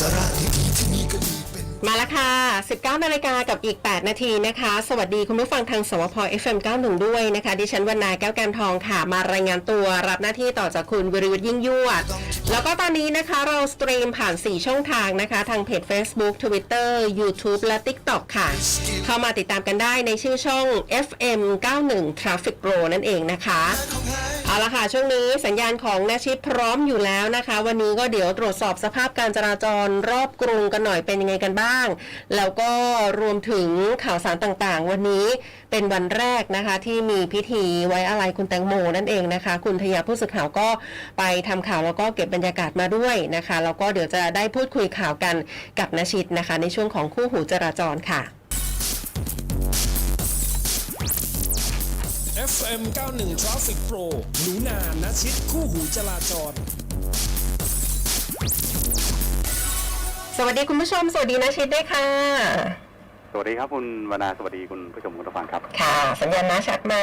สาระดีๆที่นี่ก็มีเป็น มาแล้วค่ะ 19 นาฬิกากับอีก 8 นาทีนะคะ สวัสดีคุณผู้ฟังทางสวพ FM 91 ด้วยนะคะ ดิฉันวรรณาแก้วแกนทองค่ะ มารายงานตัวรับหน้าที่ต่อจากคุณวิริยุทธ์ยิ่งยวด แล้วก็ตอนนี้นะคะเราสตรีมผ่าน 4 ช่องทางนะคะ ทางเพจ Facebook Twitter YouTube และ TikTok ค่ะ เข้ามาติดตามกันได้ในชื่อช่อง FM 91 Traffic Pro นั่นเองนะคะ เอาละค่ะ ช่วงนี้สัญญาณของนาชิตพร้อมอยู่แล้วนะคะ วันนี้ก็เดี๋ยวตรวจสอบสภาพการจราจรรอบกรุงกันหน่อยเป็นยังไงกันบ้าง แล้วก็รวมถึงข่าวสารต่างๆ วันนี้เป็นวันแรกนะคะ ที่มีพิธีไว้อะไรคุณแตงโมนั่นเองนะคะ คุณทยาผู้สื่อข่าวก็ไปทำข่าวแล้วก็เก็บบรรยากาศมาด้วยนะคะแล้วก็เดี๋ยวจะได้พูดคุยข่าวกันกับนาชิตนะคะ ในช่วงของคู่หูจราจรค่ะ FM 91 Traffic Pro หนูนานาชิดคู่หูจราจร สวัสดีคุณผู้ชม สวัสดีนาชิตด้วยค่ะ สวัสดีครับคุณวนาสวัสดีคุณผู้ชมคุณผู้ฟังครับ ค่ะ สัญญาณนะชัดไหม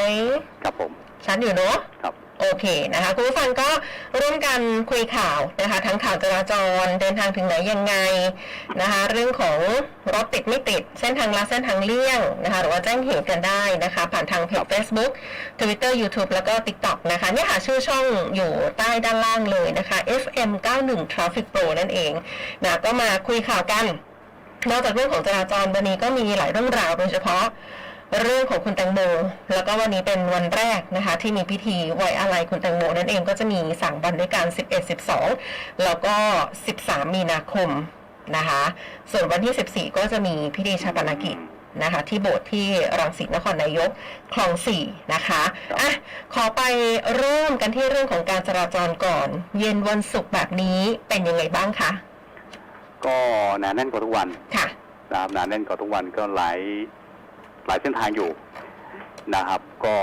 ครับผม ชัดอยู่เนอะครับ โอเคนะคะคุณผู้ฟังก็ร่วมกันคุยข่าวนะคะทั้งข่าวจราจรเดินทางถึงไหนยังไงนะคะ เรื่องของรถติดไม่ติด เส้นทางลัดเส้นทางเลี่ยงนะคะ หรือว่าแจ้งเหตุกันได้นะคะ ผ่านทางเพจ Facebook Twitter YouTube แล้วก็ TikTok นะคะเนี่ยค่ะชื่อช่องอยู่ใต้ด้านล่างเลยนะคะ FM 91 Traffic Pro นั่นเองนะก็มาคุยข่าวกัน นอกจากเรื่องของจราจรวันนี้ก็มีหลายเรื่องราวโดยเฉพาะ เรื่องของคุณแตงโมแล้วก็วันนี้เป็นวันแรกนะคะ ที่มีพิธีไว้อาลัยคุณแตงโมนั่นเองก็จะมีสั่งวันด้วยกัน 11 12 แล้วก็ 13 มีนาคมนะคะ ส่วนวันที่ 14 ก็จะมีพิธีชาปนกิจนะคะที่โบสถ์ที่รังสิตนครนายกคลอง4นะคะอะขอไปเริ่มกันที่เรื่องของการจราจรก่อน เย็นวันศุกร์แบบนี้เป็นยังไงบ้างคะก็หนาแน่นกว่าทุกวันค่ะนะครับหนาแน่นกว่าทุกวันก็หลาย หลายเส้นทางอยู่นะครับ ก็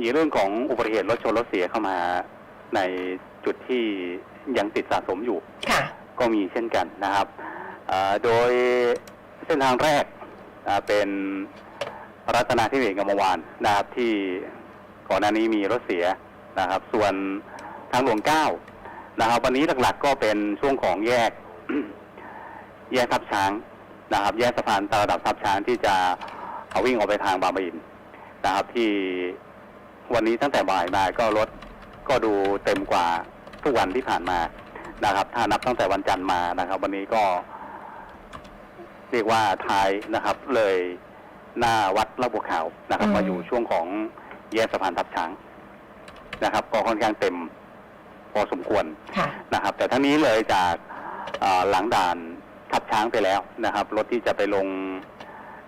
มีเรื่องของอุบัติเหตุรถชนรถเสียเข้ามาในจุดที่ยังติดสะสมอยู่ ค่ะ ก็มีเช่นกันนะครับอ่าโดยเส้นทางแรกอ่าเป็นรัตนาที่เบศกบเมอวานนะครับที่ก่อนหน้านี้มีรถเสียนะครับ ส่วนทางหลวงเก้านะครับ วันนี้หลักๆก็เป็นช่วงของแยก แยกทับช้างนะครับ แยกสะพานตาระดับทับช้างที่จะ เอาวิ่งออกไปทางบางปะอินนะครับ ที่วันนี้ตั้งแต่บ่ายมาก็รถก็ดูเต็มกว่าทุกวันที่ผ่านมานะครับ ถ้านับตั้งแต่วันจันทร์มานะครับ วันนี้ก็เรียกว่าท้ายนะครับ เลยหน้าวัดลาดบัวขาวนะครับอืมมาอยู่ช่วงของแยกสะพานทับช้างนะครับ ก็ค่อนข้างเต็มพอสมควรค่ะนะครับ แต่ทั้งนี้เลยจากอ่าหลังด่านทับช้างไปแล้วนะครับ รถที่จะไปลง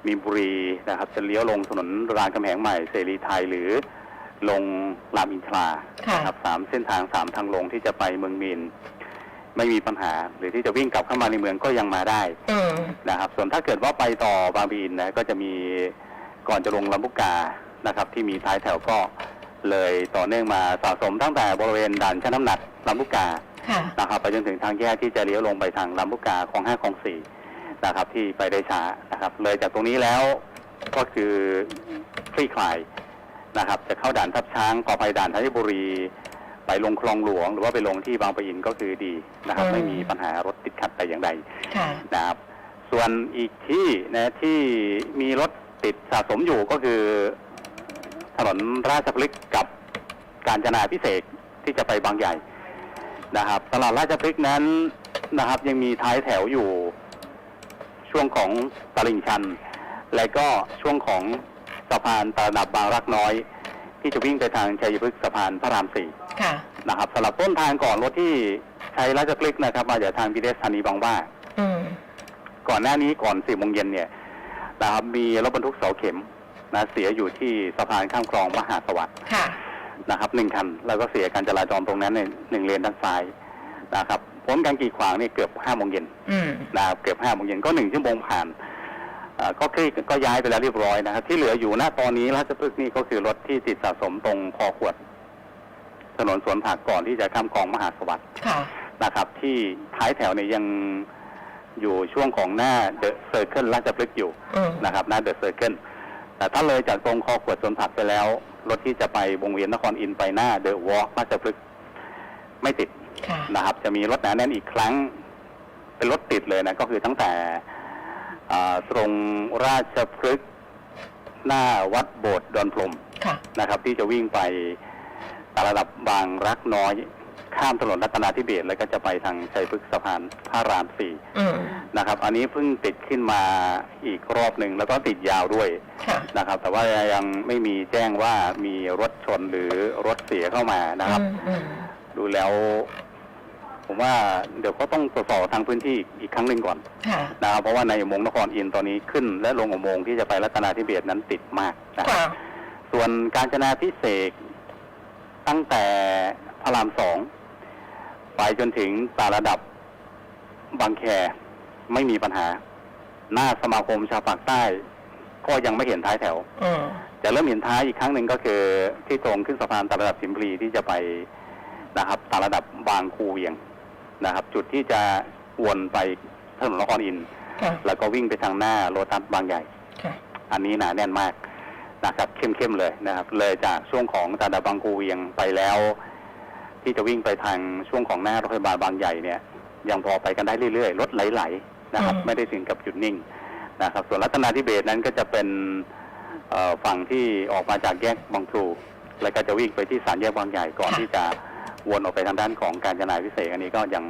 มีนบุรีนะครับ จะเลี้ยวลงถนนรามคำแหงใหม่เสรีไทยหรือลงรามอินทราค่ะนะครับสามเส้นทางสามทางลงที่จะไปเมืองมีนไม่มีปัญหา หรือที่จะวิ่งกลับเข้ามาในเมืองก็ยังมาได้อืมนะครับ ส่วนถ้าเกิดว่าไปต่อบางปะอินนะก็จะมีก่อนจะลงลำลูกกานะครับ ที่มีท้ายแถวก็เลยต่อเนื่องมาสะสมตั้งแต่บริเวณด่านชั่งน้ำหนักลำลูกกาค่ะ นะครับไปจนถึงทางแยกที่จะเลี้ยวลงไปทางลำลูกกาของห้าของสี่ นะครับที่ไปได้ช้านะครับ เลยจากตรงนี้แล้วก็คือคลี่คลายนะครับ จะเข้าด่านทับช้างต่อไปด่านธัญบุรี ไปลงคลองหลวง หรือว่าไปลงที่บางปะอินก็คือดีนะครับอืมไม่มีปัญหารถติดขัดแต่อย่างใดค่ะนะครับ ส่วนอีกที่นะที่มีรถติดสะสมอยู่ก็คือ ถนนราชพฤกษ์กับการจนาพิเศษกที่จะไปบางใหญ่นะครับ ตลาดราชพฤกษ์นั้นนะครับ ยังมีท้ายแถวอยู่ ช่วงของตลิ่งชัน และก็ช่วงของสะพานตระหนับบางรักน้อย ที่จะวิ่งไปทางชัยพฤกษ์สะพานพระรามสี่ค่ะ นะครับสำหรับต้นทางก่อนรถที่ใช้ราชพฤกษ์นะครับ มาจากทางพีเดสธานีบางหว่า อืม ก่อนหน้านี้ก่อนสี่โมงเย็นเนี่ยนะครับมีรถบรรทุกเสาเข็มนะเสียอยู่ที่สะพานข้ามคลองมหาสวัสดิ์ค่ะ นะครับหนึ่งคันแล้วก็เสียการจราจรตรงนั้นในหนึ่งเลนด้านซ้ายนะครับ พ้นการกีดขวางเนี่ยเกือบห้าโมงเย็นอืมนะครับเกือบห้าโมงเย็นก็หนึ่งชั่วโมงผ่านอ่าก็คลี่ก็ย้ายไปแล้วเรียบร้อยนะครับที่เหลืออยู่ณตอนนี้ราชพฤกษ์นี่ก็คือรถที่ติดสะสมตรงคอขวด ถนนสวนผักก่อนที่จะข้ามคลองมหาสวัสดิ์ค่ะนะครับ ที่ท้ายแถวเนี่ยยังอยู่ช่วงของหน้าเดอะเซอร์เคิลราชพฤกษ์อยู่อืมนะครับ หน้าเดอะเซอร์เคิลแต่ถ้าเลยจากตรงคอขวดสวนผักไปแล้ว รถที่จะไปวงเวียนนครอินทร์ไปหน้าเดอะวอล์กราชพฤกษ์ไม่ติดค่ะ นะครับ จะมีรถหนาแน่นอีกครั้ง เป็นรถติดเลยนะ ก็คือตั้งแต่อ่าตรงราชพฤกษ์หน้าวัดโบสถ์ดอนพรมค่ะนะครับ ที่จะวิ่งไปตามระดับบางรักน้อย ข้ามถนนรัตนาธิเบศรแล้วก็จะไปทางชัยพฤกษ์สะพานพระรามสี่อืมนะครับ อันนี้เพิ่งติดขึ้นมาอีกรอบหนึ่งแล้วก็ติดยาวด้วยค่ะนะครับ แต่ว่ายังไม่มีแจ้งว่ามีรถชนหรือรถเสียเข้ามานะครับอืมอืมดูแล้ว ผมว่าเดี๋ยวก็ต้องตรวจสอบทางพื้นที่อีกครั้งหนึ่งก่อนค่ะ นะครับเพราะว่าในอุโมงค์นครอินทร์ตอนนี้ขึ้น และลงอุโมงค์ที่จะไปรัตนาธิเบศรนั้นติดมากนะคค่ะรับส่วนการจนาพิเศษกตั้งแต่พระรามสองไปจนถึงตาระดับบางแคไม่มีปัญหา หน้าสมาคมชาวปากใต้ ก็ยังไม่เห็นท้ายแถว อืม จะเริ่มเห็นท้ายอีกครั้งหนึ่งก็คือที่ตรงขึ้นสะพานตาระดับสิมพลีที่จะไปนะครับตาระดับบางคูเวียง นะครับ จุดที่จะวนไปถนนนครอินทร์ค่ะแล้วก็วิ่งไปทางหน้าโลตัสบางใหญ่ ค่ะอันนี้หนาแน่นมากนะครับ เข้มๆเลยนะครับ เลยจากช่วงของตาดาบางกูเวียงไปแล้ว ที่จะวิ่งไปทางช่วงของหน้าโรงพยาบาลบางใหญ่เนี่ย ยังพอไปกันได้เรื่อยๆรถไหลๆนะครับอืมไม่ได้ถึงกับหยุดนิ่งนะครับ ส่วนรัตนาธิเบศนั้นก็จะเป็นเอ่อฝั่งที่ออกมาจากแยกบางพลูแล้วก็จะวิ่งไปที่สามแยกบางใหญ่ก่อนที่จะ วนออกไปทางด้านของการจนาพิเศษกอันนี้ก็ยัง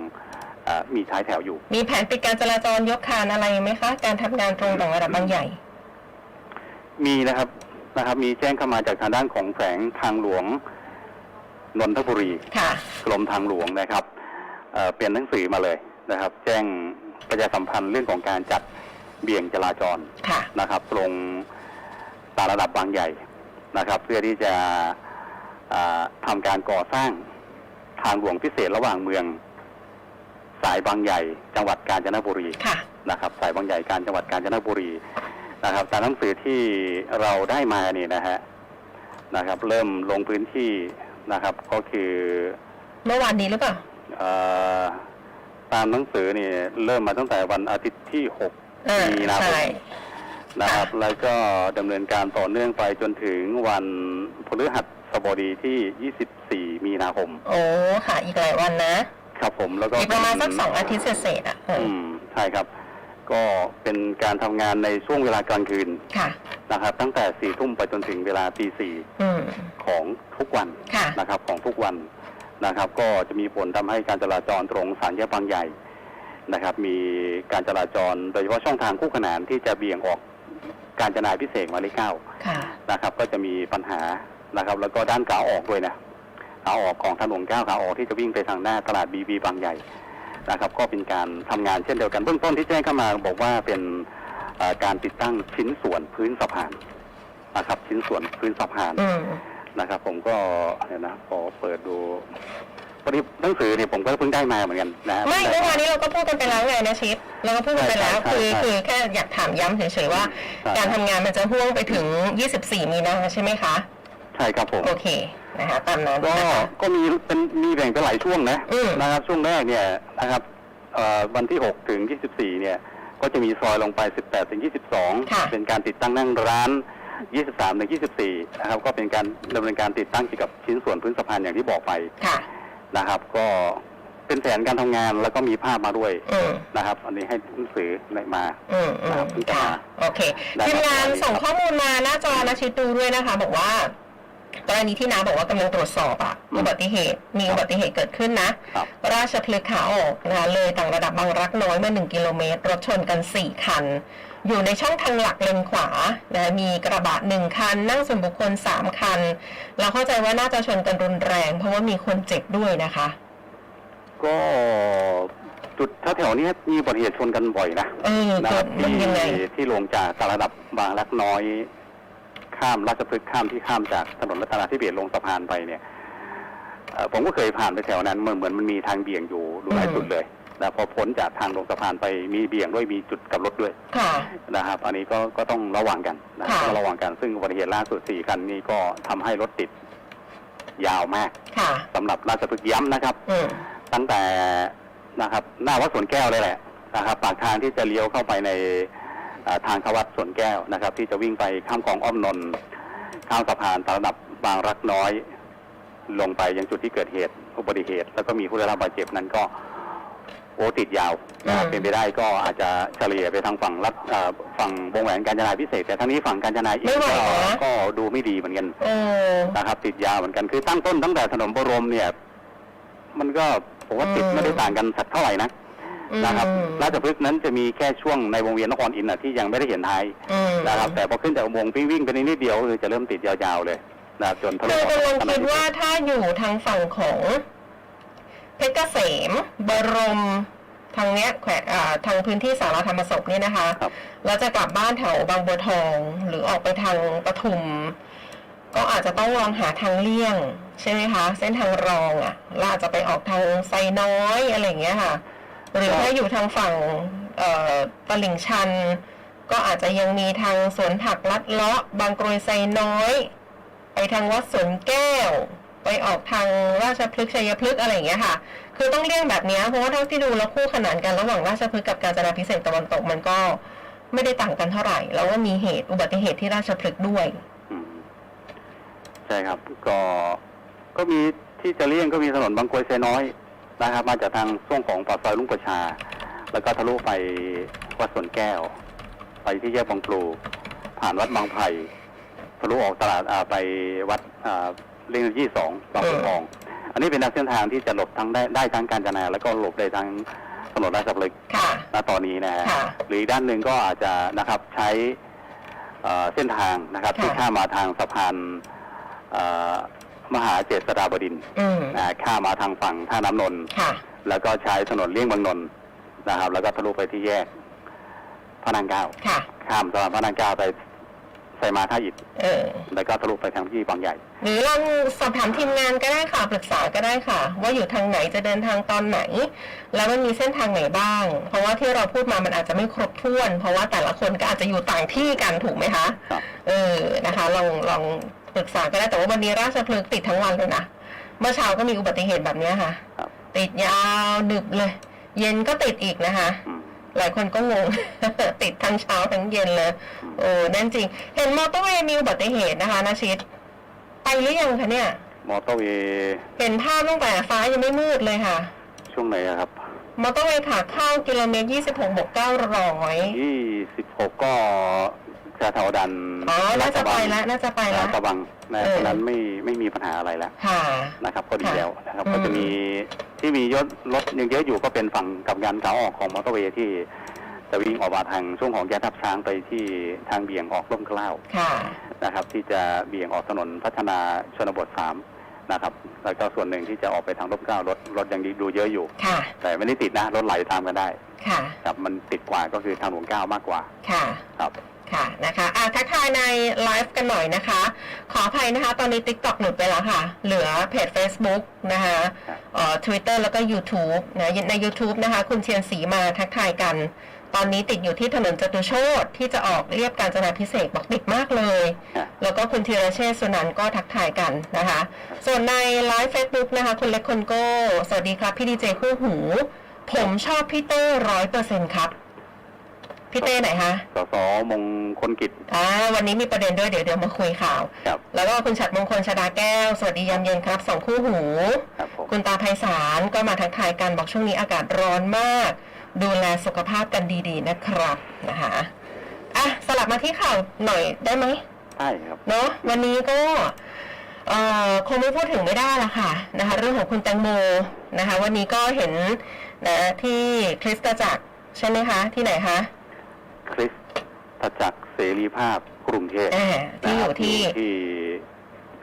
เอ่อมีท้ายแถวอยู่ มีแผนปิดการจราจรยกคานอะไรไหมคะ การทำงานตรงต่างระดับบางใหญ่ มีนะครับนะครับ มีแจ้งเข้ามาจากทางด้านของแฝงทางหลวงนนทบุรีค่ะกรมทางหลวงนะครับเอ่อเปลี่ยนหนังสือมาเลยนะครับ แจ้งประชาสัมพันธ์เรื่องของการจัดเบี่ยงจราจรค่ะนะครับ ตรงตามระดับบางใหญ่นะครับ เพื่อที่จะอ่าทำการก่อสร้าง ทางหลวงพิเศษระหว่างเมือง สายบางใหญ่จังหวัดกาญจนบุรีค่ะ นะครับ สายบางใหญ่การจังหวัดกาญจนบุรีนะครับตามหนังสือที่เราได้มาเนี่ยนะฮะนะครับ เริ่มลงพื้นที่นะครับ ก็คือเมื่อวานนี้หรือเปล่าเออตามหนังสือนี่เริ่มมาตั้งแต่วันอาทิตย์ที่เออ6มีนาคใช่มนะครับ แล้วก็ดำเนินการต่อเนื่องไปจนถึงวันพฤหัสบดีที่ 24มีนาคม โอ้ค่ะ อีกหลายวันนะครับผมแล้วก็อีกประมาณสักสองอาทิตย์เศษๆอะเอออืมใช่ครับ ก็เป็นการทำงานในช่วงเวลากลางคืนค่ะ นะครับ ตั้งแต่สี่ทุ่มไปจนถึงเวลาตีสี่อืมของทุกวันค่ะ นะครับ ของทุกวันนะครับ ก็จะมีผลทำให้การจราจรตรงสามแยกบางใหญ่นะครับ มีการจราจรโดยเฉพาะช่องทางคู่ขนานที่จะเบี่ยงออกการจนาพิเศษกหมายเลขเก้า ค่ะ นะครับก็จะมีปัญหานะครับ แล้วก็ด้านขาออกด้วยนะ ขาออกของถนนเก้าขาออกที่จะวิ่งไปทางหน้าตลาดบีบีบางใหญ่นะครับ ก็เป็นการทำงานเช่นเดียวกันเบื้องต้นที่แจ้งเข้ามาบอกว่าเป็นเอ่อการติดตั้งชิ้นส่วนพื้นสะพานนะครับ ชิ้นส่วนพื้นสะพานอืมนะครับ ผมก็เดี๋ยวนะขอเปิดดูพอดีหนังสือเนี่ยผมก็เพิ่งได้มาเหมือนกันนะฮะไม่ด้เมื่อวานนี้เราก็พูดกันไปแล้วไงนะชิปเราก็พูดกันไปแล้วใช่ใช่คือใช่คือแค่อยากถามย้ำเฉยๆว่าใช่การทำงานมันจะห่วงไปถึง 24 มีนาใช่ไหมคะ ใช่ครับผมโอเค นะคะตามนั้นก็นะคะก็มีเป็นมีแบ่งเป็นหลายช่วงนะอืม นะครับ ช่วงแรกเนี่ยนะครับเอ่อวันที่ 6 ถึง 24 เนี่ย ก็จะมีซอยลงไป 18 ถึง22 เป็นการติดตั้งนั่งร้าน 23 ถึง 24 นะครับ ก็เป็นการดำเนินการติดตั้งเกี่ยวกับชิ้นส่วนพื้นสะพานอย่างที่บอกไปค่ะนะครับ ก็เป็นแผนการทำงานแล้วก็มีภาพมาด้วยอืม นะครับ อันนี้ให้หนังสือมา อืมอืครัมบค่ะ โอเคได้ครับทีมงานส่งข้อมูลมาหน้าจอนะชิดดูด้วยนะคะ บอกว่า กรณีที่น้าบอกว่ากำลังตรวจสอบอะอุบัติเหตุมีอุบัติเหตุเกิดขึ้นนะ ครับราชพฤกษ์ขาออกนะคะเลยต่างระดับบางรักน้อยเมื่อหนึ่งกิโลเมตรรถชนกัน 4 คัน อยู่ในช่องทางหลักเลนขวานะมีกระบะหนึ่งคัน นั่งส่วนบุคคล 3 คัน เราเข้าใจว่าน่าจะชนกันรุนแรง เพราะว่ามีคนเจ็บด้วยนะคะ ก็จุดแถวๆนี้มีอุบัติเหตุชนกันบ่อยนะเออนะคเกิรัดบมันที่ยังไงที่ลงจากตระดับบางรักน้อย ข้ามราชพฤกษ์ข้ามที่ข้ามจากถนนรัตนาธิเบศรลงสะพานไปเนี่ยเอ่อผมก็เคยผ่านไปแถวนั้นเหมือนเหมือนมันมีทางเบี่ยงอยู่ดูหลายอืมจุดเลยนะพอพ้นจากทางลงสะพานไปมีเบี่ยงด้วยมีจุดกลับรถด้วยค่ะนะครับ อันนี้ก็ก็ต้องระวังกันนะค่ะต้องระวังกันซึ่งอุบัติเหตุล่าสุดสี่คันนี้ก็ทำให้รถติดยาวมากค่ะสำหรับราชพฤกษ์ย้ำนะครับอืมตั้งแต่นะครับ หน้าวัดสวนแก้วเลยแหละนะครับ ปากทางที่จะเลี้ยวเข้าไปในอ่า ทางเข้าวัดสวนแก้วนะครับ ที่จะวิ่งไปข้ามคลองอ้อมนนท์ข้ามสะพานตาระดับบางรักน้อย ลงไปยังจุดที่เกิดเหตุอุบัติเหตุ แล้วก็มีผู้ได้รับบาดเจ็บนั้นก็โอ้ติดยาวนะครับอืมเป็นไปได้ก็อาจจะเฉลี่ยไปทางฝั่งรัฐเอ่อฝั่งวงแหวนกาญจนาพิเศษกแต่ทั้งนี้ฝั่งกาญจนาอีกไม่ไหวก็นะก็ดูไม่ดีเหมือนกันเออนะครับ ติดยาวเหมือนกันคือตั้งต้นตั้งแต่ถนนบรมเนี่ย มันก็ผมว่าติดอืมไม่ได้ต่างกันสักเท่าไหร่นะอืม นะครับราชพฤกษ์นั้นจะมีแค่ช่วงในวงเวียนนครอินทร์น่ะที่ยังไม่ได้เห็นท้ายอืมนะครับแต่พอขึ้นจากอุโมงค์วิ่งวิ่งไปนิดเดียวคือจะเริ่มติดยาวๆเลยนะครับจนทะลุคือออกกำลังถนนคิดว่าถ้าอยู่ทางฝั่งของเพชรเกษมบรมทางเนี้ยแขวงอ่าทางพื้นที่สารธรรมศพเนี่ยนะคะครับแล้วจะกลับบ้านแถวบางบัวทอง หรือออกไปทางปทุม ก็อาจจะต้องลองหาทางเลี่ยง ใช่ไหมคะ เส้นทางรองอะ่ะเราอาจจะไปออกทางไซน้อยอะไรอย่างเงี้ยค่ะ หรือถ้าอยู่ทางฝั่งเอ่อตลิ่งชัน ก็อาจจะยังมีทางสวนผักลัดเลาะ บางกรวยไซน้อย ไปทางวัดสวนแก้ว ไปออกทางราชพฤกษ์ชัยพฤกษ์อะไรอย่างเงี้ยค่ะ คือต้องเลี่ยงแบบนี้เพราะว่าเท่าที่ดูแล้วคู่ขนานกันระหว่างราชพฤกษ์กับกาญจนาพิเศษตะวันตกมันก็ไม่ได้ต่างกันเท่าไหร่ แล้วก็มีเหตุอุบัติเหตุที่ราชพฤกษ์ด้วยใช่ครับ ก็ก็มีที่จะเลี่ยงก็มีถนนบางกรวยไซน้อย นะครับ มาจากทางช่วงของปากซอยลุงประชา แล้วก็ทะลุไปวัดสวนแก้ว ไปที่แยกบางปลูผ่านวัดบางไผ่ทะลุออกตลาดอ่าไปวัดอ่าเลียงยี่สองบางบัวทองอันนี้เป็นทางเส้นทางที่จะหลบทั้งได้ได้ทั้งการจนาแล้วก็หลบได้ทั้งถนนราชพฤกษ์ค่ะ ณตอนนี้นะฮะค่ะหรืออีกด้านหนึ่งก็อาจจะนะครับใช้เอ่อเส้นทางนะครับ ค่ะ ที่ข้ามมาทางสะพานเอ่อ มหาเจษฎาบดินทร์อืมนะข้ามมาทางฝั่งท่าน้ำนนท์ ค่ะ แล้วก็ใช้ถนนเลี่ยงบางนนท์นะครับ แล้วก็ทะลุไปที่แยกพระนางเกล้าค่ะ ข้ามสะพานพระนางเกล้าไปไซมาท่าอิฐเออ แล้วก็ทะลุไปทางที่บางใหญ่ หรือลองสอบถามทีมงานก็ได้ค่ะ ปรึกษาก็ได้ค่ะ ว่าอยู่ทางไหนจะเดินทางตอนไหน แล้วมันมีเส้นทางไหนบ้าง เพราะว่าที่เราพูดมามันอาจจะไม่ครบถ้วน เพราะว่าแต่ละคนก็อาจจะอยู่ต่างที่กันถูกไหมคะ ครับ เออนะคะลองลอง ปรึกษาก็ได้แต่ว่าวันนี้ราชพฤกษ์ติดทั้งวันเลยนะเมื่อเช้าก็มีอุบัติเหตุแบบเนี้ยค่ะ ครับ ติดยาวดึกเลย เย็นก็ติดอีกนะคะ อืม หลายคนก็งง ติดทั้งเช้าทั้งเย็นเลยโอ้แน่นจริง เห็นมอเตอร์เวย์มีอุบัติเหตุนะคะนาชิต ไปหรือยังคะเนี่ย มอเตอร์เวย์เห็นภาพตั้งแต่ฟ้ายังไม่มืดเลยค่ะ ช่วงไหนอะครับ มอเตอร์เวย์ขาเข้ากิโลเมตร 26บวก900 ยี่สิบหกก็ จะแถวดันอ๋อ น่าจะไปแล้ว น่าจะไปแล้วลาดกระบังนะเออ ฉะนั้นไม่ไม่มีปัญหาอะไรแล้วค่ะ นะครับ ก็ดีค่ะแล้วนะครับ อืม ก็จะมีที่มียศรถยังเยอะอยู่ก็เป็นฝั่งกับงานขาออกของมอเตอร์เวย์ที่จะวิ่งออกมาทางช่วงของแยกทับช้างไปที่ทางเบี่ยงออกร่มเกล้า ค่ะ นะครับ ที่จะเบี่ยงออกถนนพัฒนาชนบทสามนะครับ แล้วก็ส่วนหนึ่งที่จะออกไปทางร่มเกล้ารถรถยังดีดูเยอะอยู่ ค่ะ แต่ไม่ได้ติดนะรถไหลตามกันได้ค่ะ ครับมันติดกว่าก็คือทางหลวงเก้ามากกว่าค่ะ ครับ ค่ะนะคะอะทักทายในไลฟ์กันหน่อยนะคะ ขออภัยนะคะ ตอนนี้ TikTok หลุดไปแล้วค่ะ เหลือเพจ Facebook นะคะครับเอ่อ Twitter แล้วก็ YouTube นะใน YouTube นะคะ คุณเชียนสีมาทักทายกัน ตอนนี้ติดอยู่ที่ถนนจตุโชตที่จะออกเรียบการจนาพิเศษกบอกติดมากเลยฮะแล้วก็คุณธีรเชษฐ์สุนันท์ก็ทักทายกันนะคะ ส่วนในไลฟ์ Facebook นะคะ คุณเล็กคนโก้ สวัสดีครับ พี่ดีเจคู่หู ผมชอบพี่เต้ร้อยเปอร์เซ็นต์ครับ พี่เต้ไหนคะสสมงคลกิจอ่าวันนี้มีประเด็นด้วยเดี๋ยวเดี๋ยวมาคุยข่าว ครับ แล้วก็คุณฉัดมงคลชดาแก้ว สวัสดียามเย็นครับสองคู่หู ครับผม คุณตาไพศาลก็มาทักทายกันบอกช่วงนี้อากาศร้อนมาก ดูแลสุขภาพกันดีๆนะครับนะคะอะสลับมาที่ข่าวหน่อยได้ไหมใช่ครับ เนาะวันนี้ก็เอ่อคงไม่พูดถึงไม่ได้ละค่ะนะคะเรื่องของคุณแตงโมนะคะ วันนี้ก็เห็นนะที่คริสตจักรใช่ไหมคะ ที่ไหนคะ คริสตจักรเสรีภาพกรุงเทพอ่าที่อยู่ที่นะครับที่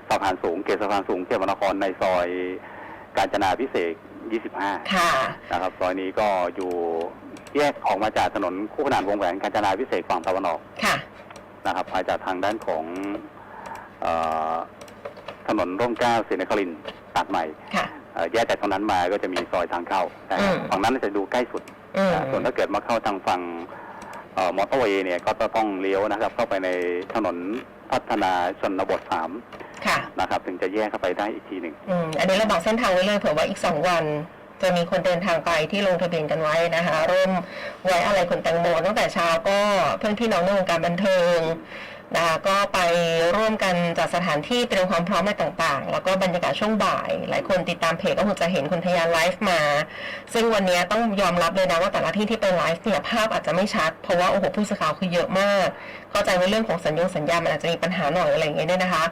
สะพานสูงเขตสะพานสูงเทพมหานครในซอยกาญจนาพิเศษก25 ค่ะ นะครับซอยนี้ก็อยู่แยกออกมาจากถนนคู่ขนานวงแหวนกาญจนาพิเศษกฝั่งตะวันออกค่ะ นะครับมาจากทางด้านของเออถนนร่มเกล้าศรีนครินทร์ตัดใหม่ค่ะ เอ่อแยกจากตรงนั้นมาก็จะมีซอยทางเข้านะครับอืม ฝั่งนั้นจะดูใกล้สุด อืมนะส่วนถ้าเกิดมาเข้าทางฝั่งเอ่อ มอเตอร์เวย์เนี่ยก็จะต้องเลี้ยวนะครับ เข้าไปในถนนพัฒนาชนบทสามค่ะนะครับ ถึงจะแยกเข้าไปได้อีกทีหนึ่งอืมอันนี้เราบอกเส้นทางไว้เลยเผื่อว่าอีกสองวันจะมีคนเดินทางไปที่ลงทะเบียนกันไว้นะคะร่วมไว้อะไรคุณแตงโมตั้งแต่เช้าก็เพื่อนพี่น้องในวงการบันเทิง นะคะก็ไปร่วมกันจัดสถานที่เตรียมความพร้อมอะไรต่างๆ แล้วก็บรรยากาศช่วงบ่าย หลายคนติดตามเพจก็คงจะเห็นคุณทยาไลฟ์มา ซึ่งวันนี้ต้องยอมรับเลยนะว่าแต่ละที่ที่ไปไลฟ์เนี่ยภาพอาจจะไม่ชัด เพราะว่าโอ้โหผู้สื่อข่าวคือเยอะมาก เข้าใจว่าเรื่องของสัญญงสัญญา มันอาจจะมีปัญหาหน่อยอะไรอย่างเงี้ยเนี่ยนะคะ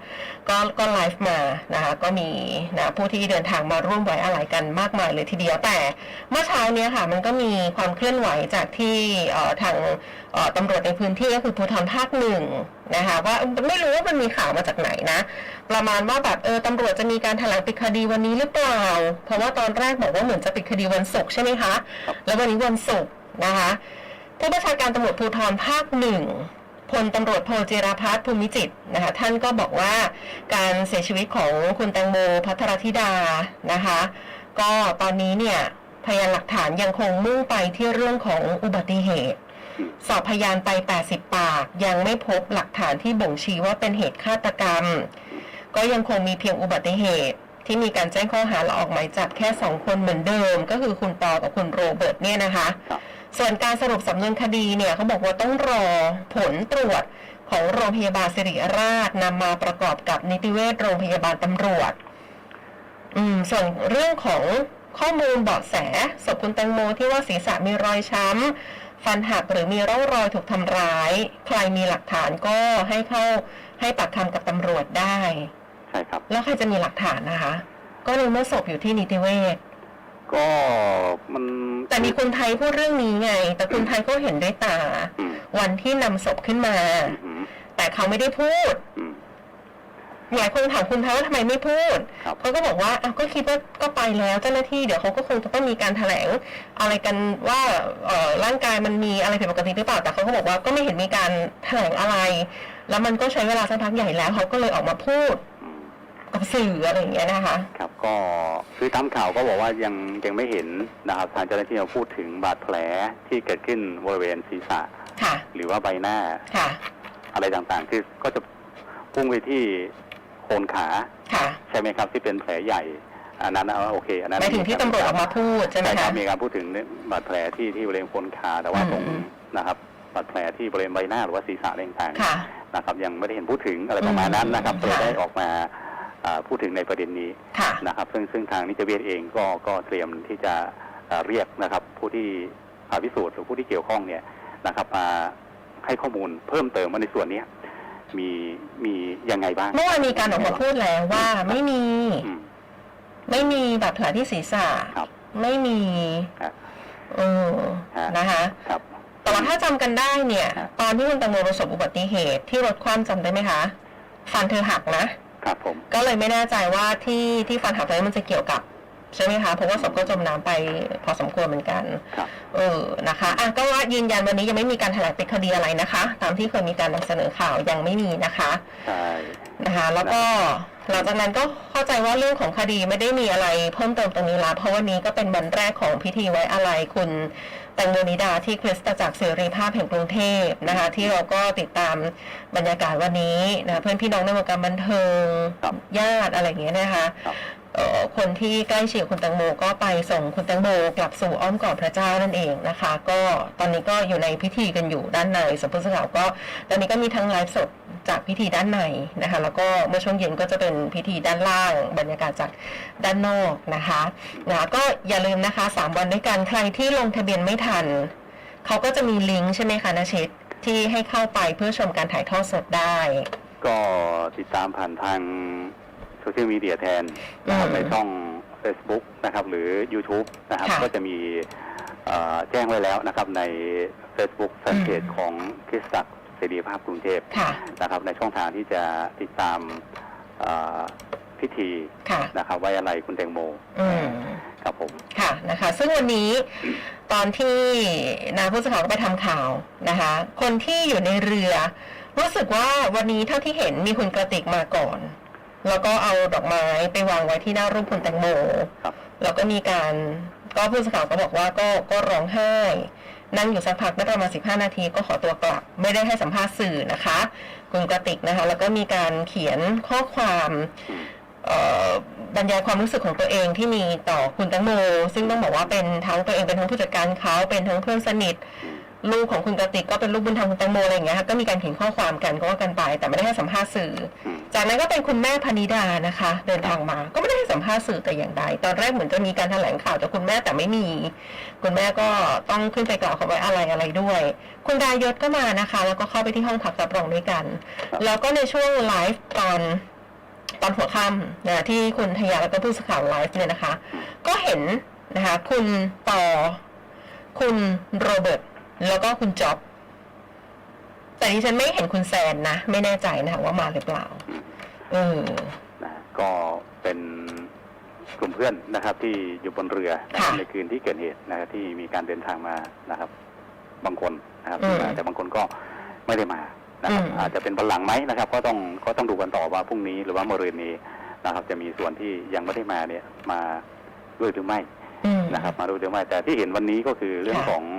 ก็ก็ไลฟ์มานะคะ ก็มีนะผู้ที่เดินทางมาร่วมไว้อาลัยกันมากมายเลยทีเดียว แต่เมื่อเช้าเนี้ยค่ะ มันก็มีความเคลื่อนไหวจากที่เอ่อทางเอ่อตำรวจในพื้นที่ก็คือภูธรภาคหนึ่งนะคะว่าไม่รู้ว่ามันมีข่าวมาจากไหนนะ ประมาณว่าแบบเออตำรวจจะมีการแถลงปิดคดีวันนี้หรือเปล่า เพราะว่าตอนแรกบอกว่าเหมือนจะปิดคดีวันศุกร์ใช่ไหมคะ แล้ววันนี้วันศุกร์นะคะผู้บัญชาการตำรวจภูธรภาคหนึ่ง พลตำรวจโทจิรพัฒน์ภูมิจิตนะคะท่านก็บอกว่าการเสียชีวิตของคุณแตงโมพัทรธิดานะคะ ก็ตอนนี้เนี่ยพยานหลักฐานยังคงมุ่งไปที่เรื่องของอุบัติเหตุ สอบพยานไป 80 ปาก ยังไม่พบหลักฐานที่บ่งชี้ว่าเป็นเหตุฆาตกรรม ก็ยังคงมีเพียงอุบัติเหตุที่มีการแจ้งข้อหาและออกหมายจับแค่ 2 คนเหมือนเดิม ก็คือคุณปอกับคุณโรเบิร์ตเนี่ยนะคะ ส่วนการสรุปสำนวนคดีเนี่ยเขาบอกว่าต้องรอผลตรวจของโรงพยาบาลสิริราชนำมาประกอบกับนิติเวชโรงพยาบาลตำรวจ อืม ส่วนเรื่องของข้อมูลเบาะแสศพคุณแตงโมที่ว่าศีรษะมีรอยช้ำ ฟันหักหรือมีร่องรอยถูกทำร้าย ใครมีหลักฐานก็ให้เข้าให้ปากคำกับตำรวจได้ ใช่ครับ แล้วใครจะมีหลักฐานนะคะ ก็ในเมื่อศพอยู่ที่นิติเวช ก็มัน แต่มีคนไทยพูดเรื่องนี้ไง แต่คนไทยก็เห็นด้วยตา อืมวันที่นำศพขึ้นมาอืมแต่เขาไม่ได้พูดอืม หลายคนถามคุณไทยว่าทำไมไม่พูดครับ เขาก็บอกว่าอ้าวก็คิดว่าก็ไปแล้วเจ้าหน้าที่เดี๋ยวเขาก็คงจะต้องมีการแถลงอะไรกันว่าเอ่อร่างกายมันมีอะไรผิดปกติหรือเปล่าแต่เขาก็บอกว่าก็ไม่เห็นมีการแถลงอะไร แล้วมันก็ใช้เวลาสักพักใหญ่แล้วเขาก็เลยออกมาพูดอืม กับสื่ออะไรอย่างเงี้ยนะคะ ครับก็คือตามข่าวก็บอกว่ายังยังไม่เห็นนะครับทางเจ้าหน้าที่มาพูดถึงบาดแผลที่เกิดขึ้นบริเวณศีรษะ ค่ะ หรือว่าใบหน้า ค่ะ อะไรต่างๆ คือก็จะพุ่งไปที่โคนขา ค่ะใช่ไหมครับที่เป็นแผลใหญ่อันนั้นอะโอเคอันนั้นหมายถึงที่ตำรวจออกมาพูดใช่ไหมใช่คคะรับมีการพูดถึงบาดแผลที่ที่บริเวณโคนขาแต่ว่าอืมตรงอืมนะครับบาดแผลที่บริเวณใบหน้าหรือว่าศีรษะอะไรต่างๆค่ะนะครับ ยังไม่ได้เห็นพูดถึงอะไรประมาณนั้นนะครับอืมเลยค่ะได้ออกมาอ่า พูดถึงในประเด็นนี้ค่ะนะครับ ซึ่งซึ่งทางนิติเวชเองก็ก็เตรียมที่จะเอ่อเรียกนะครับ ผู้ที่ผ่าพิสูจน์หรือผู้ที่เกี่ยวข้องเนี่ยนะครับมาให้ข้อมูลเพิ่มเติมว่าในส่วนเนี้ยมีมียังไงบ้างเมื่อวานมีการออกมาพูดแล้วว่าไม่มีอืมไม่มีบาดแผลที่ศีรษะครับไม่มีครับเออฮะนะคะครับแต่ว่าถ้าจำกันได้เนี่ยฮะตอนที่คุณตังโมประสบอุบัติเหตุที่รถคว่ำจำได้ไหมคะฟันเธอหักนะ ครับผม ก็เลยไม่แน่ใจว่าที่ที่ฟันหักนั้นมันจะเกี่ยวกับใช่ไหมคะ เพราะว่าศพก็จมน้ำไปพอสมควรเหมือนกันครับเออ นะคะอะก็ว่ายืนยันวันนี้ยังไม่มีการแถลงปิดคดีอะไรนะคะ ตามที่เคยมีการนำเสนอข่าวยังไม่มีนะคะ ใช่ นะคะ แล้วก็หลังจากนั้นก็เข้าใจว่าเรื่องของคดีไม่ได้มีอะไรเพิ่มเติมตรงนี้ละเพราะวันนี้ก็เป็นวันแรกของพิธีไว้อาลัยคุณแตงโมนิดาที่คริสตจักรเสรีภาพแห่งกรุงเทพนะคะ ที่เราก็ติดตามบรรยากาศวันนี้นะเพื่อนพี่น้องในวงการบันเทิงครับญาติอะไรอย่างเงี้ยนะคะครับเอ่อคนที่ใกล้ชิดคุณแตงโมก็ไปส่งคุณแตงโมกลับสู่อ้อมกอดพระเจ้านั่นเองนะคะ ก็ตอนนี้ก็อยู่ในพิธีกันอยู่ด้านในสมผู้สื่อข่าวก็ตอนนี้ก็มีทั้งไลฟ์สด จากพิธีด้านในนะคะแล้วก็เมื่อช่วงเย็นก็จะเป็นพิธีด้านล่าง บรรยากาศจากด้านนอกนะคะนะก็อย่าลืมนะคะสามวันด้วยกันใครที่ลงทะเบียนไม่ทันเขาก็จะมีลิงก์ใช่ไหมคะนาชิตที่ให้เข้าไปเพื่อชมการถ่ายทอดสดได้ ก็ติดตามผ่านทางโซเชียลมีเดียแทนนะครับอืมในช่อง Facebook นะครับ หรือ YouTube นะครับค่ะก็จะมีเอ่อแจ้งไว้แล้วนะครับใน Facebook แฟนเพจอืมของคริสตจักร เสรีภาพกรุงเทพค่ะนะครับในช่องทางที่จะติดตามเอ่อพิธีค่ะนะครับไว้อะไรคุณแตงโมอืมครับผมค่ะนะคะ ซึ่งวันนี้ตอนที่นาผู้สื่อข่าวก็ไปทำข่าวนะคะ คนที่อยู่ในเรือ รู้สึกว่าวันนี้เท่าที่เห็นมีคุณกระติกมาก่อน แล้วก็เอาดอกไม้ไปวางไว้ที่หน้ารูปคุณแตงโมครับแล้วก็มีการก็ผู้สื่อข่าวก็บอกว่าก็ก็ร้องไห้ นั่งอยู่สักพักได้ประมาณ 15 นาทีก็ขอตัวกลับ ไม่ได้ให้สัมภาษณ์สื่อนะคะคุณกระติกนะคะ แล้วก็มีการเขียนข้อความบรรยายความรู้สึกของตัวเองที่มีต่อคุณตังโม ซึ่งต้องบอกว่าเป็นทั้งตัวเองเป็นทั้งผู้จัดการเขาเป็นทั้งเพื่อนสนิท ลูกของคุณกติกก็เป็นลูกบุญธรรมคุณแตงโมอะไรอย่างเงี้ยค่ะก็มีการเขียนข้อความกันก็ว่ากันไป แต่ไม่ได้ให้สัมภาษณ์สื่ออืมจากนั้นก็เป็นคุณแม่พนิดานะคะ เดินทางมา ก็ไม่ได้ให้สัมภาษณ์สื่อแต่อย่างใด ตอนแรกเหมือนจะมีการแถลงข่าวจากคุณแม่แต่ไม่มี คุณแม่ก็ต้องขึ้นไปกล่าวคำไว้อะไรอะไรด้วย คุณดายศก็มานะคะ แล้วก็เข้าไปที่ห้องพักรับรองด้วยกัน แล้วก็ในช่วงไลฟ์ตอนตอนหัวค่ำนะที่คุณทยาแล้วก็ผู้สื่อข่าวไลฟ์เนี่ยนะคะ ก็เห็นนะคะ คุณต่อคุณโรเบิร์ต แล้วก็คุณจ็อบ แต่ดิฉันไม่เห็นคุณแซนนะ ไม่แน่ใจนะคะว่ามาหรือเปล่า เออนะก็เป็นกลุ่มเพื่อนนะครับ ที่อยู่บนเรือนะครับค่ะในคืนที่เกิดเหตุนะครับที่มีการเดินทางมานะครับ บางคนนะครับอืมที่มาแต่บางคนก็ไม่ได้มานะครับอืมอาจจะเป็นบัลลังก์ไหมนะครับ ก็ต้องก็ต้องดูกันต่อว่าพรุ่งนี้หรือว่ามะรืนนี้นะครับ จะมีส่วนที่ยังไม่ได้มาเนี่ย มาด้วยหรือไม่อืมนะครับ มาด้วยหรือไม่แต่ที่เห็นวันนี้ก็คือเรื่องค่ะของเอ่อ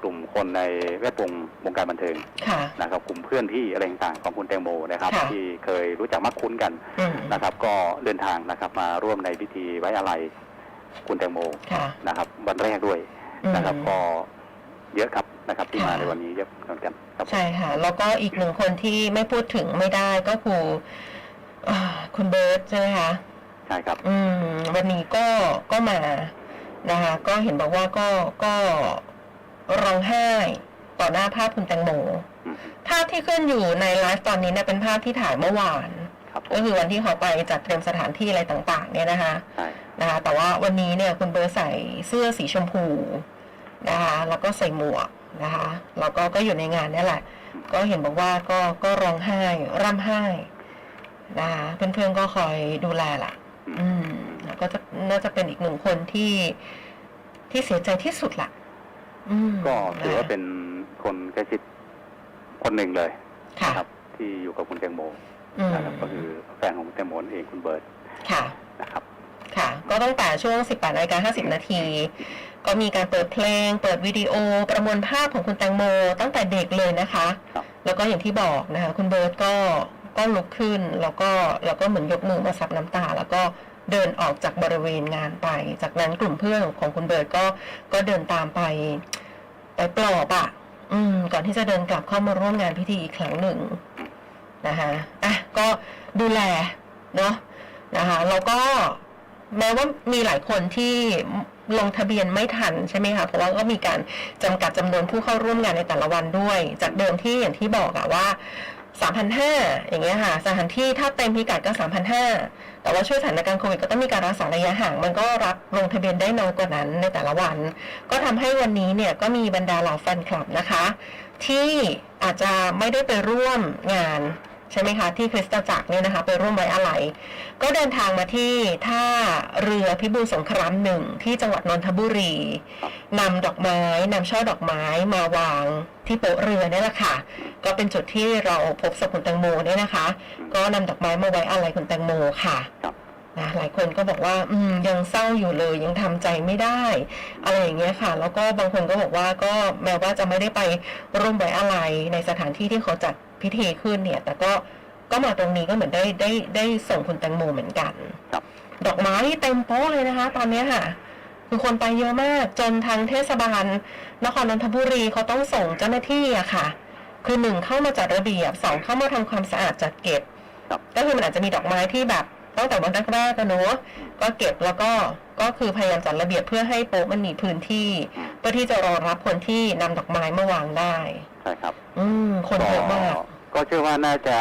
กลุ่มคนในแวดวงวงการบันเทิงค่ะนะครับ กลุ่มเพื่อนที่อะไรต่างๆของคุณแตงโมนะครับค่ะที่เคยรู้จักมักคุ้นกันอืมนะครับ ก็เดินทางนะครับ มาร่วมในพิธีไว้อาลัยคุณแตงโมค่ะนะครับ วันแรกด้วยอืมนะครับ ก็เยอะครับนะครับที่ค่ะมาในวันนี้เยอะเหมือนกันครับใช่ค่ะ แล้วก็อีกหนึ่งคนที่ไม่พูดถึงไม่ได้ก็คืออ่าคุณเบิร์ตใช่ไหมคะใช่ครับ อืม วันนี้ก็ก็มานะคะ ก็เห็นบอกว่าก็ก็ ร้องไห้ต่อหน้าภาพคุณแตงโมอืมภาพที่ขึ้นอยู่ในไลฟ์ตอนนี้เนี่ยเป็นภาพที่ถ่ายเมื่อวานครับผก็มคือวันที่เขาไปจัดเตรียมสถานที่อะไรต่าง ๆ เนี่ยนะคะใช่นะคะแต่ว่าวันนี้เนี่ยคุณเบิร์ตใส่เสื้อสีชมพูนะคะแล้วก็ใส่หมวกนะคะแล้วก็ก็อยู่ในงานเนี่ยแหละ ก็เห็นบอกว่าก็ก็ร้องไห้ร่ำไห้นะคะเพื่อนๆก็คอยดูแลล่ะ อืมแล้วก็จะน่าจะเป็นอีกหนึ่งคนที่ที่เสียใจที่สุดละอืม ก็ถือว่าะเป็นคนใกล้ชิดคนหนึ่งเลยค่ะนะครับ ที่อยู่กับคุณแตงโมอืมนะครับก็คือแฟนของคุณแตงโมนั่นเองคุณเบิร์ตค่ะนะครับ ค่ะ ก็ตั้งแต่ช่วง 18นาฬิกา50 นาที ก็มีการเปิดเพลง เปิดวิดีโอประมวลภาพของคุณแตงโม ตั้งแต่เด็กเลยนะคะครับแล้วก็อย่างที่บอกนะคะ คุณเบิร์ตก็ก็ลุกขึ้นแล้วก็แล้วก็เหมือนยกมือมาซับน้ำตา แล้วก็ เดินออกจากบริเวณงานไป จากนั้นกลุ่มเพื่อนของคุณเบิร์ตก็ก็เดินตามไป ไปปลอบอะอืม ก่อนที่จะเดินกลับเข้ามาร่วมงานพิธีอีกครั้งหนึ่งนะคะอะก็ดูแลเนาะนะคะแล้วก็แม้ว่ามีหลายคนที่ลงทะเบียนไม่ทันใช่ไหมคะ เพราะว่าก็มีการจำกัดจำนวนผู้เข้าร่วมงานในแต่ละวันด้วย จากเดิมที่อย่างที่บอกอะว่า 3,500 อย่างเงี้ยค่ะ สถานที่ถ้าเต็มพิกัดก็ 3,500 แต่ว่าช่วยสถานการณ์โควิดก็ต้องมีการรักษาระยะห่าง มันก็รับลงทะเบียนได้น้อยกว่านั้นในแต่ละวัน ก็ทำให้วันนี้เนี่ยก็มีบรรดาเหล่าแฟนคลับนะคะ ที่อาจจะไม่ได้ไปร่วมงาน ใช่ไหมคะ ที่คริสตจักรเนี่ยนะคะ ไปร่วมไว้อะไรก็เดินทางมาที่ท่าเรือพิบูลสงครามหนึ่งที่จังหวัดนนทบุรีนำดอกไม้นำช่อดอกไม้มาวางที่โป๊ะเรือเนี่ยแหละค่ะ ก็เป็นจุดที่เราพบศพคุณแตงโมเนี่ยนะคะ ก็นำดอกไม้มาไว้อะไรคุณแตงโมค่ะนะหลายคนก็บอกว่าอืมยังเศร้าอยู่เลยยังทำใจไม่ได้ อะไรอย่างเงี้ยค่ะ แล้วก็บางคนก็บอกว่าก็แม้ว่าจะไม่ได้ไปร่วมไว้อะไรในสถานที่ที่เขาจัด พิธีขึ้นเนี่ย แต่ก็ก็มาตรงนี้ก็เหมือนได้ได้ได้ส่งคุณแตงโมเหมือนกันครับดอกไม้นี่เต็มโป๊ะเลยนะคะ ตอนเนี้ยค่ะ คือคนไปเยอะมาก จนทางเทศบาลนครนนทบุรีเขาต้องส่งเจ้าหน้าที่อะค่ะ คือหนึ่งเข้ามาจัดระเบียบสองเข้ามาทำความสะอาดจัดเก็บครับก็คือมันอาจจะมีดอกไม้ที่แบบตั้งแต่วันแรกๆกันเนอะก็เก็บแล้วก็ก็คือพยายามจัดระเบียบเพื่อให้โป๊ะมันมีพื้นที่ เพื่อที่จะรองรับคนที่นำดอกไม้มาวางได้ใช่ครับ อืม คนเยอะมากก็เชื่อว่าน่าจะ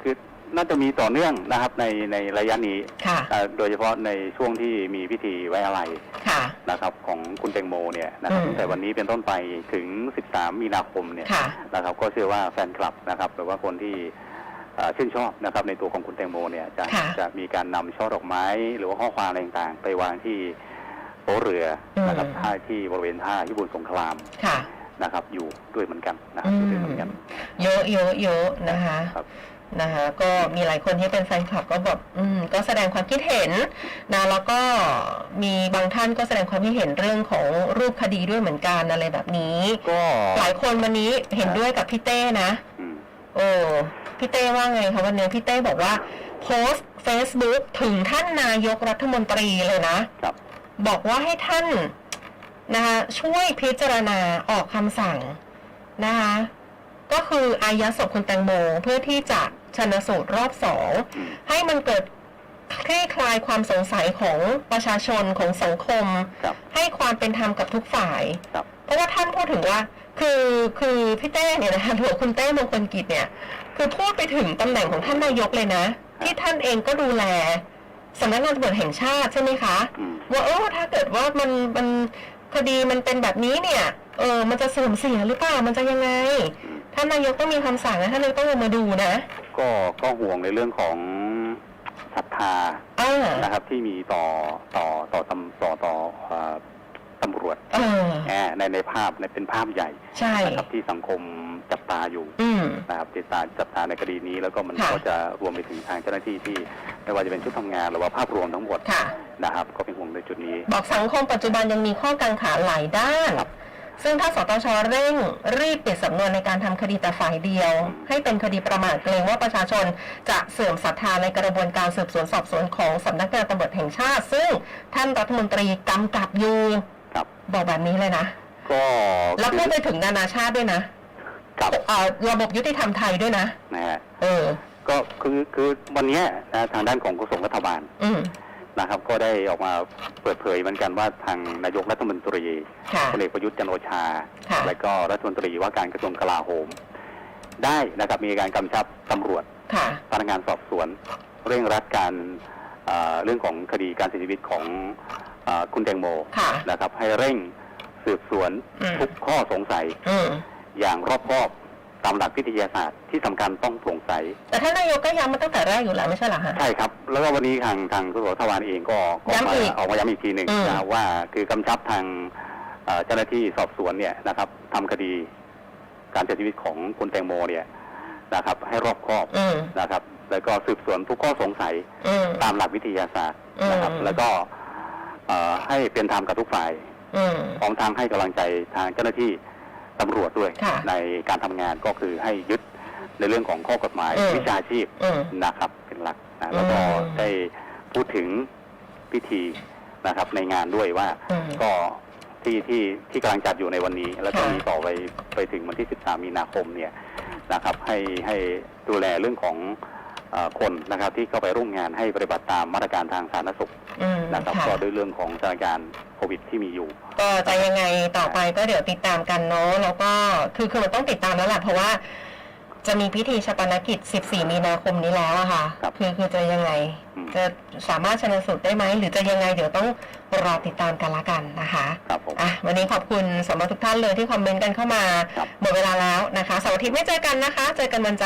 คือน่าจะมีต่อเนื่องนะครับ ในในระยะนี้ค่ะอ่าโดยเฉพาะในช่วงที่มีพิธีไว้อาลัยค่ะนะครับ ของคุณแตงโมเนี่ยนะครับอืมตั้งแต่วันนี้เป็นต้นไปถึง 13 มีนาคมเนี่ยค่ะนะครับ ก็เชื่อว่าแฟนคลับนะครับ หรือว่าคนที่อ่าชื่นชอบนะครับ ในตัวของคุณแตงโมเนี่ยจะค่ะจะมีการนำช่อดอกไม้ หรือว่าข้อความอะไรต่างๆ ไปวางที่โป๊ะเรือนะครับอืมท่าที่บริเวณท่าพิบูลสงครามค่ะ นะครับ อยู่ด้วยเหมือนกันนะครับอือยู่มด้วยเหมือนกันเยอะเยอะเยอะนะคะครับ นะคะก็มีหลายคนที่เป็นแฟนคลับก็แบบอืมก็แสดงความคิดเห็นนะแล้วก็มีบางท่านก็แสดงความคิดเห็นเรื่องของรูปคดีด้วยเหมือนกันอะไรแบบนี้ ก็หลายคนวันนี้เห็นด้วยกับพี่เต้นะ อืมโอ้พี่เต้ว่าไงคะวันนี้พี่เต้บอกว่า โพสต์ Facebook ถึงท่านนายกรัฐมนตรีเลยนะ ครับ บอกว่าให้ท่าน นะคะช่วยพิจารณาออกคำสั่งนะคะก็คืออายัดศพคุณแตงโมเพื่อที่จะชนสูตรรอบสองอืมให้มันเกิดคลี่คลายความสงสัยของประชาชนของสังคมครับให้ความเป็นธรรมกับทุกฝ่ายครับเพราะว่าท่านพูดถึงว่า คือคือพี่เต้เนี่ยนะคะหรือว่าคุณเต้มงคลกิจเนี่ย คือพูดไปถึงตำแหน่งของท่านนายกเลยนะ ที่ท่านเองก็ดูแลสำนักงานตำรวจแห่งชาติใช่ไหมคะอืมว่าเออถ้าเกิดว่ามันมัน คดีมันเป็นแบบนี้เนี่ย เออ มันจะเสื่อมเสียหรือเปล่า มันจะยังไงอืมท่านนายกต้องมีคำสั่งนะท่านนายกต้องลงมาดูนะ ก็ก็ห่วงในเรื่องของศรัทธาอ่านะครับที่มีต่อต่อต่อตำต่อต่อเอ่อ ตำรวจเออแอบในในภาพในเป็นภาพใหญ่ใช่ นะครับที่สังคมจับตาอยู่อืม นะครับติดตามจับตาในคดีนี้ แล้วก็มันค่ะ ก็จะรวมไปถึงทางเจ้าหน้าที่ที่ไม่ว่าจะเป็นชุดทำงานหรือว่าภาพรวมทั้งหมดค่ะ นะครับ ก็เป็นห่วงในจุดนี้ บอกสังคมปัจจุบันยังมีข้อกังขาหลายด้าน ครับซึ่งถ้าสตชเร่งรีบปิดสำนวนในการทำคดีแต่ฝ่ายเดียวให้เป็นคดีประมาทเกรงว่าประชาชนจะเสื่อมศรัทธาในกระบวนการสืบสวนสอบสวนของสำนักงานตำรวจแห่งชาติ ซึ่งท่านรัฐมนตรีกำกับอยู่ ครับ บอกแบบนี้เลยนะ ก็แล้วพูดไปถึงนานาชาติด้วยนะครับเอ่อระบบยุติธรรมไทยด้วยนะนะฮะเออ ก็คือคือวันเนี้ยนะทางด้านของกระทรวงรัฐบาลอืม นะครับ ก็ได้ออกมาเปิดเผยเหมือนกันว่าทางนายกรัฐมนตรีค่ะ พลเอกประยุทธ์จันทร์โอชา ค่ะ และก็รัฐมนตรีว่าการกระทรวงกลาโหม ได้นะครับมีการกำชับตำรวจ ค่ะ พนักงานสอบสวน เร่งรัดการเอ่อเรื่องของคดีการเสียชีวิตของเออ คุณแตงโมค่ะนะครับ ให้เร่งสืบสวนอืม ทุกข้อสงสัยอืมอย่างรอบคอบตามหลักวิทยาศาสตร์ที่สำคัญต้องโปร่งใส แต่ท่านนายกก็ย้ำมาตั้งแต่แรกอยู่แล้วไม่ใช่เหรอฮะใช่ครับ แล้วก็วันนี้ทางทางกระทรวงรัฐบาลเองก็ก็ย้ำมาอีกออกมาย้ำอีกทีหนึ่งอืม นะครับว่าคือกำชับทางเอ่อเจ้าหน้าที่สอบสวนเนี่ยนะครับทำคดีการเสียชีวิตของคุณแตงโมเนี่ยนะครับ ให้รอบคอบอืมนะครับ แล้วก็สืบสวนทุกข้อสงสัยอืม ตามหลักวิทยาศาสตร์นะครับ อืม แล้วก็เอ่อ ให้เป็นธรรมกับทุกฝ่ายอืมพร้อมทางให้กำลังใจทางเจ้าหน้าที่ตำรวจด้วยค่ะในการทำงานก็คือให้ยึดในเรื่องของข้อกฎหมายอืมวิชาชีพอืมนะครับ เป็นหลักนะแล้วก็อืมได้พูดถึงพิธีนะครับ ในงานด้วยว่าอืมก็ที่ที่ที่กำลังจัดอยู่ในวันนี้ แล้วก็ค่ะมีต่อไปไปถึงวันที่ 13 มีนาคมเนี่ยนะครับ ให้ให้ดูแลเรื่องของเออ คนนะครับที่เข้าไปร่วมงานให้ปฏิบัติตามมาตรการทางสาธารณสุขอืมนะครับค่ะก็ด้วยเรื่องของสถานการณ์โควิดที่มีอยู่ ก็จะยังไงต่อไปก็เดี๋ยวติดตามกันเนาะแล้วก็คือคือมันต้องติดตามแล้วแหละเพราะว่าจะมีพิธีชาปนกิจ 14 มีนาคมนี้แล้วอะค่ะครับคือคือจะยังไงอืมจะสามารถชนสูตรได้ไหม หรือจะยังไงเดี๋ยวต้องรอติดตามกันละกันนะคะครับผมอะวันนี้ขอบคุณสำหรับทุกท่านเลยที่คอมเมนต์กันเข้ามาครับหมดเวลาแล้วนะคะเสาร์อาทิตย์ไม่เจอกันนะคะ เจอกันวันจันทร์